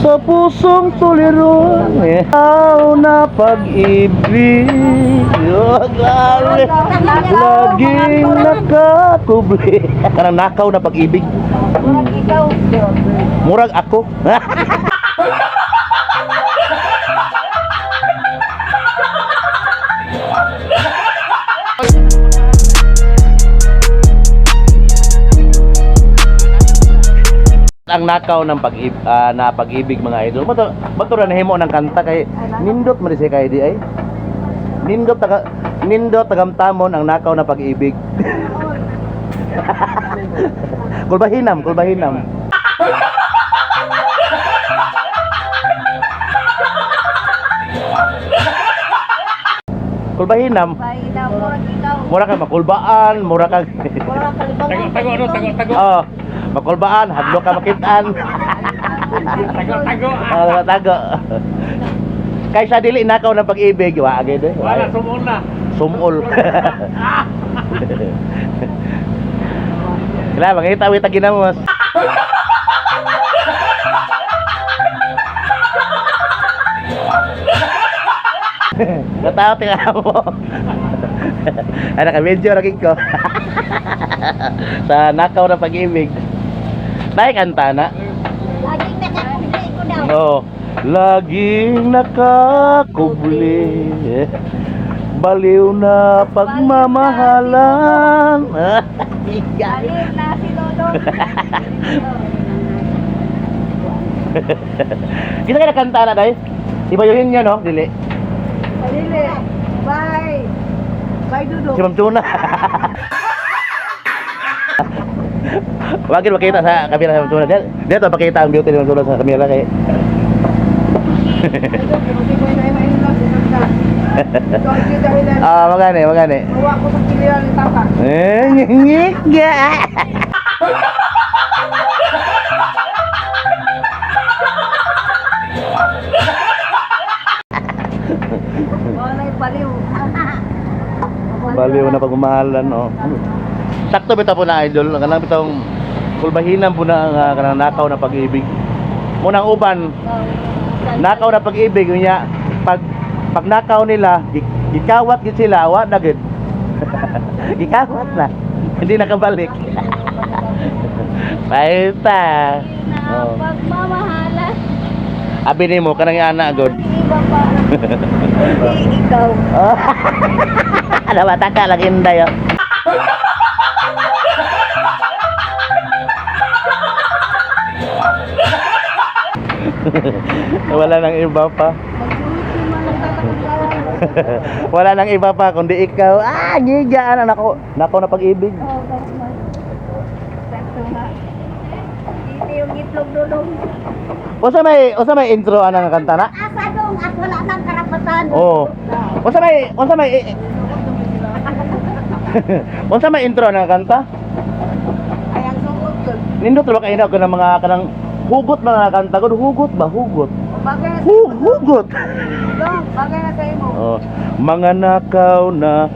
sa pusong tuliro Ikaw na pag-ibig Oh, grabe. Laging nakakubli Kanang nakaw na pag-ibig Ikaw. Murag ako ang nakaw ng pag na pag-ibig mga idol. Bato bato ra nahimo ng kanta kay nindot man siya kay di ay. Nindot taga nindot tagamtamon ang nakaw na pag-ibig. kulbahinam, kulbahinam. Kulbahinam. Na mo ikaw. Mura ka makulbaan, mura ka Wala kalibang. Tago, tago, ano, tago, tago. Oh, makulbaan, hadlo ka makitaan. Tago, tago. Ah, tago. Kaysa dili nakaw ng pag-ibig, wa agad eh. Wala, sumul na. Sumol. Kailangan mangita wita ginamos. Natawa tinga mo. Ka medyo lagi ko. Sa nakaw ng pag-ibig. Dahil kanta na. Laging nakakubli ko daw. No. Laging nakakubli Baliw na pagmamahalan Galing na si Lolo. Kita kaya kanta na day? Iba yun niya no? Dili Palili. Bye. Bye, Dudong. Si Ma'am Tuna Bakit makita sa kamera sa Ma'am Tuna Dito dito pakita ang beauty ni Ma'am Tuna sa kamera kay Ah, magani, magani ko sa kiliran ni Tata. Eh, Baliw na pagmamahalan, oh. Sakto bitaw po na idol, ang kanang bitong kulbahinan po na ang uh, kanang nakaw na pag-ibig. Munang uban, nakaw na pag-ibig niya pag pag nakaw nila, gi- gikawat gid sila, wa na gid. gikawat na. Hindi nakabalik. Paita. Oh. Pagmamahalan. Abi nimo kanang ana god. Iba pa. Hindi ikaw. Ka lagi inday. oh. Wala nang iba pa. Wala nang iba pa kundi ikaw. Ah, gigaan nako. Nako na pag-ibig. Oh. Usa may usa may intro ana nga kanta na? Asa dong at wala nang karapatan. Oo. Unsa may unsa may Unsa may intro na kanta? Ay, ang sungkot yun. Nindot ba kayo na ng mga kanang hugot mga kanta? Ko hugot ba? Hugot. Bagay na sa Hu- hugot. Bagay na sa imo. oh, mga nakaw na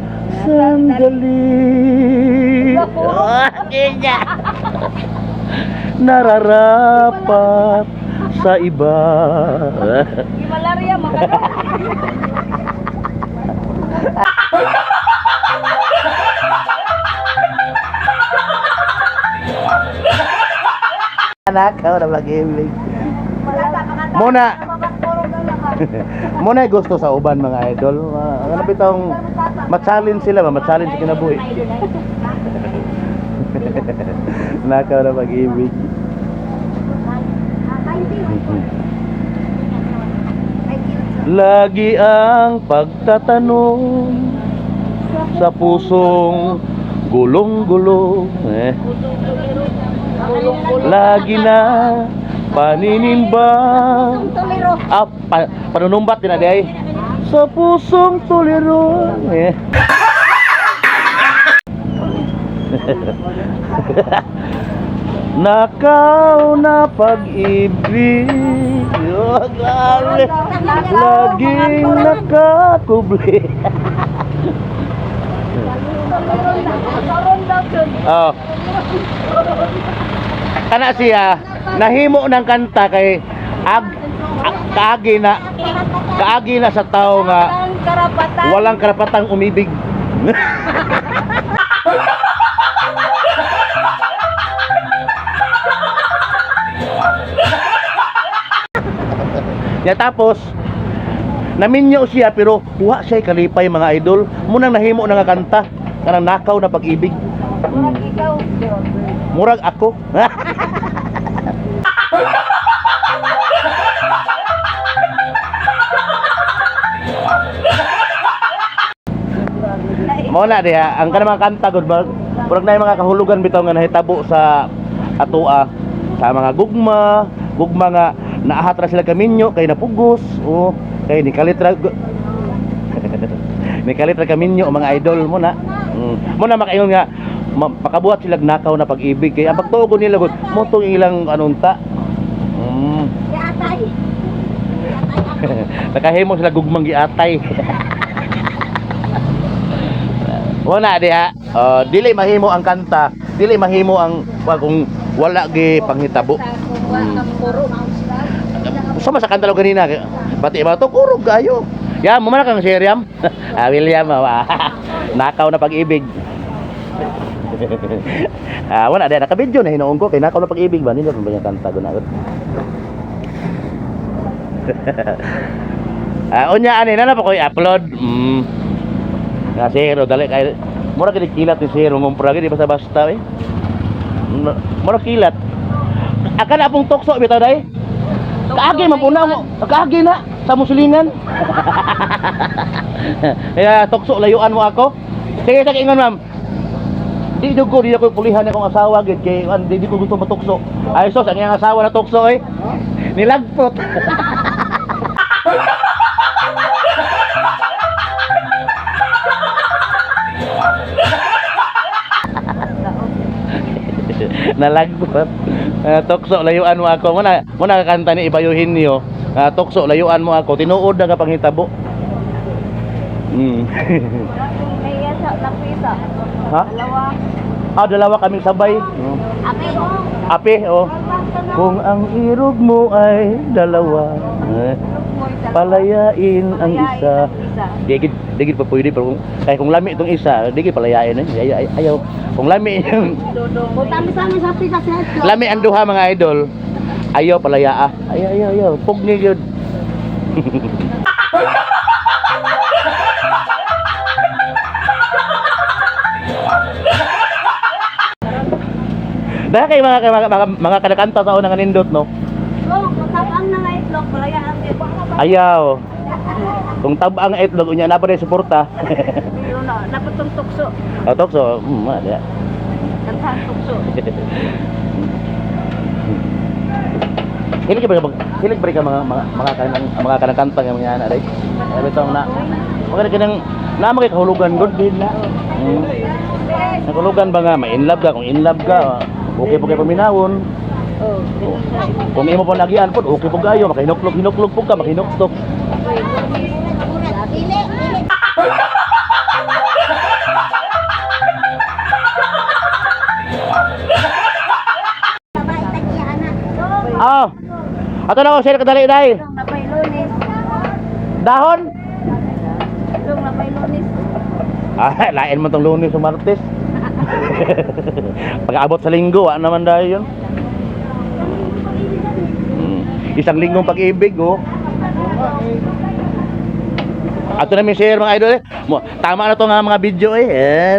sandali. Oh, kanya nararapat sa iba. Di malaria, nakaw na ka. Muna. Muna gusto sa uban mga idol uh, ano ma-challenge sila ma-challenge sa kinabuhi nakaw na pag-ibig Lagi ang pagtatanong sa pusong gulong-gulong eh. Lagi na paninimbang Tuliro. ah, pa, panunumbat din na di ay sa pusong tuliro eh. Nakaw na pag-ibig oh, grabe. Laging nakakubli. Oh. Kana siya nahimo ng kanta kay ag, ag kaagi na kaagi na sa tao nga Walang karapatan. walang karapatang umibig. ya tapos naminyo siya pero wa siya kalipay mga idol munang nahimo na nga kanta kanang nakaw na pag-ibig Murag ikaw. murag ako Mao na diha, ang kanang mga kanta gud ba? Murag na mga kahulugan bitaw nga nahitabo sa atoa sa mga gugma, gugma nga naahat ra sila kaminyo kay napugos, o kay ni kalitra ni kalitra kaminyo mga idol mo na. Mm. Mo na makaingon nga ma- makabuhat sila nakaw na pag-ibig kay ang pagtuo nila gud mo tong ilang anunta. Mm. Yatay. Nakahimo sila gugmang giatay. Wala diha. Uh, dili mahimo ang kanta, dili mahimo ang kung wala gi panghitabo. Puro. Sama sa kanta lo kanina. Pati ba to kurog gayo. Ya, mo man kang Siriam. ah, William ah. Nakaw na pag-ibig. ah, wala diha naka-video na hinuon ko kay nakaw na pag-ibig ba nila ba yung kanta guna. ah, unya ani na na pa ko i-upload. Mm. Nga zero dali kay mura gid kilat ni zero ngumpra gid basta basta eh. Mura kilat. Akan apong tukso bitaw dai. Kaagi man puna mo. Kaagi na sa musulingan. Kaya tukso layuan mo ako. Sige sige ingon ma'am. Di jud ko di ako pulihan akong asawa gid kay an di, di ko gusto matukso. Ay sos ang iyang asawa na tukso eh. Nilagpot. Nalagpot. Uh, tukso layuan mo ako. Muna muna kakanta ni ibayuhin niyo. Uh, tukso layuan mo ako. Tinuod na ka panghitabo. Mm. May yasa lapisa. ha? Dalawa. Ah, dalawa kaming sabay. Mm. Abi oh. Ape, oh. Kung ang irog mo ay dalawa, eh, palayain ang isa. Digid, digid pa pwede pero kung kaya kung lami itong isa, digid palayain eh. Ay, ay, ayaw. Kung lami yung kami lami ang duha mga idol, ayaw palayaa. Ayaw, ayaw, ayaw. Pugni gyud. Dahil kay mga mga mga, mga kanakanta sa unang nindot no. Long, matapang na nga itlog, palayaan din. Ayaw. Kung tabang itlog unya na pa rin suporta. Pero na, napatong tukso. o tokso, mm, wala. Kantahan tukso. Hilig ka ba hilig ba ka mga mga mga kanang mga kanang kanta nga mga ana dai. Sabi tong na mga kanang na mga kahulugan gud din na. Mm. Nakahulugan ba nga ma in love ka kung in love ka okay po kay paminawon. Oh, Kung imo pa nagian pod okay po gayo makahinuklog hinuklog po ka makinuktok. Ah. Ato na ko sir kadali dai. Dahon. Long na pay lunes. Ah, lain mo tong lunes o martes. Pag-abot sa linggo, ano naman dahil yun? Hmm. Isang linggong pag-ibig, oh. Ato na may share mga idol eh. Tama na to nga mga video eh. Eh,